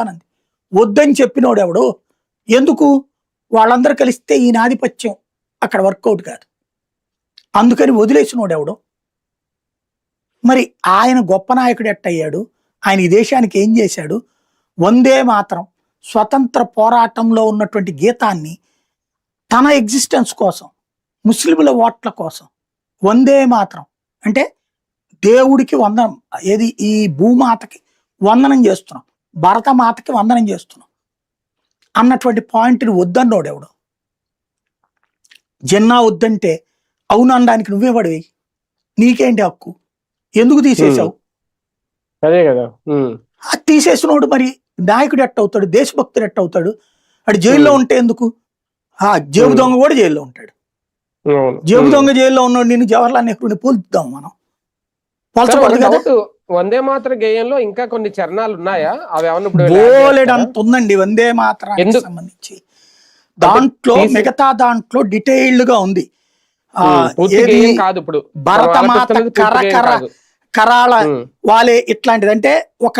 అనంది వద్దని చెప్పినోడు ఎవడు ఎందుకు? వాళ్ళందరూ కలిస్తే ఈ ఆధిపత్యం అక్కడ వర్కౌట్ కాదు. అందుకని వదిలేసినోడు ఎవడు మరి ఆయన గొప్ప నాయకుడు ఎట్టయ్యాడు? ఆయన ఈ దేశానికి ఏం చేశాడు? వందే మాత్రం స్వతంత్ర పోరాటంలో ఉన్నటువంటి గీతాన్ని తన ఎగ్జిస్టెన్స్ కోసం ముస్లింల ఓట్ల కోసం వందే మాత్రం అంటే దేవుడికి వందనం ఏది? ఈ భూమాతకి వందనం చేస్తున్నాం. భరతమాతకి వందనం చేస్తున్నాం. అన్నటువంటి పాయింట్ని వద్దన్నోడు ఎవడు? జన్నా వద్దంటే అవును అనడానికి నువ్వే పడివి నీకేంటి హక్కు? ఎందుకు తీసేసావు అదే కదా. అది తీసేసినోడు మరి నాయకుడు ఎట్ట అవుతాడు దేశభక్తుడు ఎట్ట అవుతాడు అటు జైల్లో. ఉంటే ఎందుకు? ఆ జేబు. దొంగ కూడా జైల్లో ఉంటాడు. జేబు. దొంగ జైల్లో ఉన్నాడు నేను జవహర్లాల్ నెహ్రూని పోల్చుదాం మనం సార్, పోల్చకూడదు ఒక కదా డౌట్ వందే మాత్ర గేయంలో ఇంకా కొన్ని చరణాలు ఉన్నాయా? అవి ఏమన్నా ఇప్పుడు? అంత ఉందండి వందే ఎందుకు? సంబంధించి. దాంట్లో మిగతా దాంట్లో డీటెయిల్డ్గా ఉంది. ఆ, ఉమ్, పూర్తి ఏది గేయం కాదు ఇప్పుడు. భరతమాత మనం ఆలోచిస్తున్నది పూర్తి కర గేయం కర కాదు. కరాళ ఉమ్, వాలే ఇట్లాంటిది. అంటే ఒక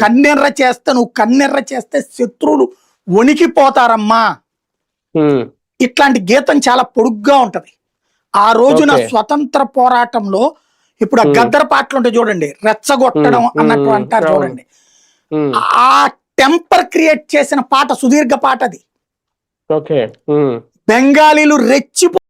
కన్నెర్ర చేస్తే నువ్వు కన్నెర్ర చేస్తే శత్రువులు వణికిపోతారమ్మా. ఇట్లాంటి గీతం చాలా పొడుగ్గా ఉంటది. ఆ రోజున. స్వతంత్ర పోరాటంలో ఇప్పుడు ఆ. గద్దర పాటలు ఉంటాయి చూడండి రెచ్చగొట్టడం అన్నట్టు అంటారు. చూడండి. ఆ టెంపర్ క్రియేట్ చేసిన పాట సుదీర్ఘ పాట అది. బెంగాలీలు రెచ్చిపో